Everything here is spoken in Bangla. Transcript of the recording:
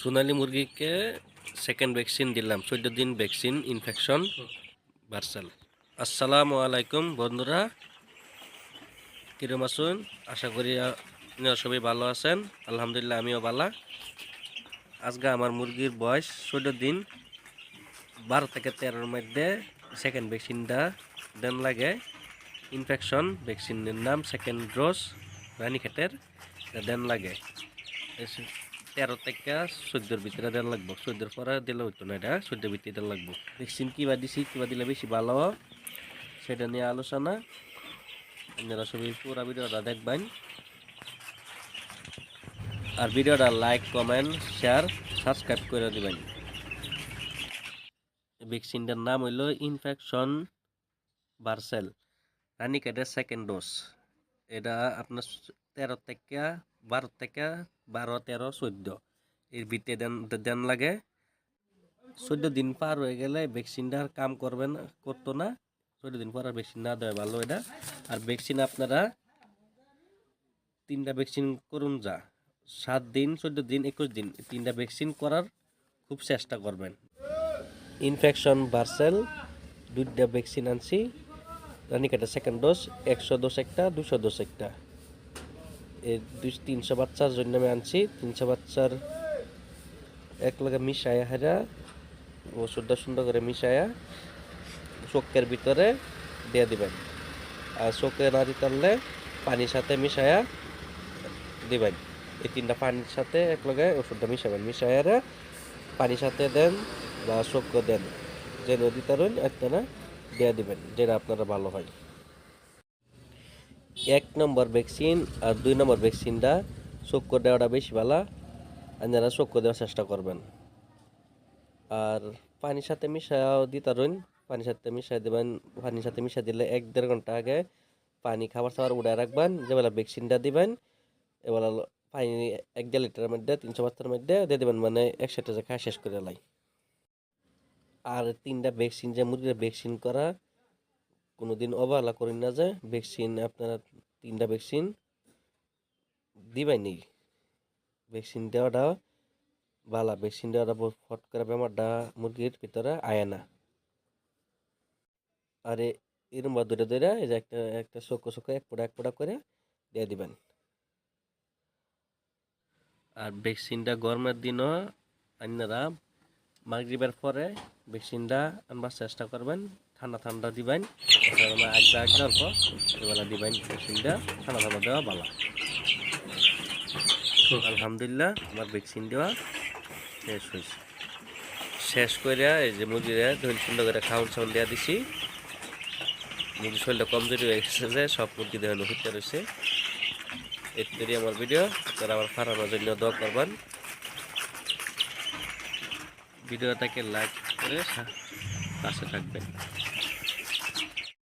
সোনালী মুরগিকে সেকেন্ড ভ্যাকসিন দিলাম চোদ্দ দিন ভ্যাকসিন ইনফেকশন ভার্সাল আসসালামু আলাইকুম বন্ধুরা। কিরম আছেন? আশা করি সবাই ভালো আছেন। আলহামদুলিল্লাহ, আমিও ভালো। আজকে আমার মুরগির বয়স চোদ্দ দিন বারো থেকে তেরোর মধ্যে সেকেন্ড ভ্যাকসিনটা দেন লাগে। ইনফেকশন ভ্যাকসিনের নাম সেকেন্ড ডোজ এটা দেন লাগে। তেরো থেকে চোদ্দোর ভিতরে দেন লাগবো। চোদ্দোর পরে দিলে হইতো না এটা, চোদ্দোর ভিতরে দেন লাগবো। ভ্যাকসিন কিবা দিছি, কিবা দিলে বেশি ভালো সেটা নিয়ে আলোচনা। আপনারা সবাই পুরো ভিডিওটা দেখবেন। আর ভিডিওটা লাইক, কমেন্ট, শেয়ার, সাবস্ক্রাইব করে দিবেন। ভ্যাকসিনটার নাম হইল ইনফেকশন বার্সেল। রানিকেটের সেকেন্ড ডোজ এটা আপনার তেরো থেকে বারো থেকে বারো, তেরো চোদ্দ এর ভিতরে দেন লাগে। চোদ্দ দিন পার হয়ে গেলে ভ্যাকসিনটা আর কাম করবে না, করতো না। চোদ্দ দিন পর আর ভ্যাকসিন না দেওয়া ভালো এটা। আর ভ্যাকসিন আপনারা তিনটা ভ্যাকসিন করুন যা। সাত দিন চোদ্দ দিন, একুশ দিন তিনটা ভ্যাকসিন করার খুব চেষ্টা করবেন। ইনফেকশন বার্সেল দুইটা ভ্যাকসিন আনছি। রানিকাটা সেকেন্ড ডোজ একশো ডোজ একটা দুশো ডোজ একটা। এই দুই, তিনশো বাচ্চার জন্য আমি আনছি। তিনশো বাচ্চার এক লগে মিশায়া হেরা, ওষুধটা সুন্দর করে মিশায়া চোখের ভিতরে দিয়ে দিবেন। আর চোখে না দিতে পারলে পানির সাথে মিশায়া দিবেন। এই তিনটা পানির সাথে এক লগে ওষুধটা মিশাবেন। মিশায়ারা পানির সাথে দেন বা চোখে দেন। যে নদী তারুন একটা না দিয়ে দিবেন যেটা আপনারা ভালো হয়। এক নম্বর ভ্যাকসিন আর দুই নম্বর ভ্যাকসিনটা চক্কর দেওয়াটা বেশি ভালো, আপনারা চক্কর দেওয়ার চেষ্টা করবেন। আর পানির সাথে মিশাও দিতারুন পানির সাথে মিশাই দেবেন, পানির সাথে মিশাই দিলে এক দেড় ঘণ্টা আগে পানি খাবার সাবার উড়ায় রাখবেন, যেবেলা ভ্যাকসিনটা দিবেন এবার পানি এক দেড় লিটারের মধ্যে, তিনশো বাচ্চার মধ্যে দিয়ে দেবেন মানে একসাথে যে খাওয়া শেষ করে লাই। আর তিনটা ভ্যাকসিন যে মুরগির ভ্যাকসিন করা কোনোদিন অবহেলা করেন না যে ভ্যাকসিন আপনারা তিনটা ভ্যাকসিন দিবেনি ভ্যাকসিন দেওয়াটা ভালো ভ্যাকসিন দেওয়াটা ফট করে বেমারটা মুরগির ভিতরে আয় না। আর এরম বা দূরে দূরে এই যে একটা একটা চোখো চোখো এক পোড়া এক পোড়া করে দিয়ে দিবেন। আর ভ্যাকসিনটা গরমের দিনও আপনারা মাগরিবের পরে ভ্যাকসিনটা আনবার চেষ্টা করবেন। ঠান্ডা ঠান্ডা দিবেন। আগদা আগদা অল্প এবেলা দিবেন ভ্যাকসিনটা ঠান্ডা ঠান্ডা দেওয়া ভালো আলহামদুলিল্লাহ আমার ভ্যাকসিন দেওয়া শেষ হয়েছে। শেষ করে এই যে মুরগিরা ধরুন সুন্দর করে খাউন চাউল দেওয়া দিছি। মুরগির শরীরটা কমজোরি হয়ে গেছে যে সব মুরগি দেওয়া হুইতে রয়েছে। এর আমার ভিডিও আপনারা আমার ফারানোর জন্য দোয়া করবেন। ভিডিওটাকে লাইক করে পাশে থাকবেন।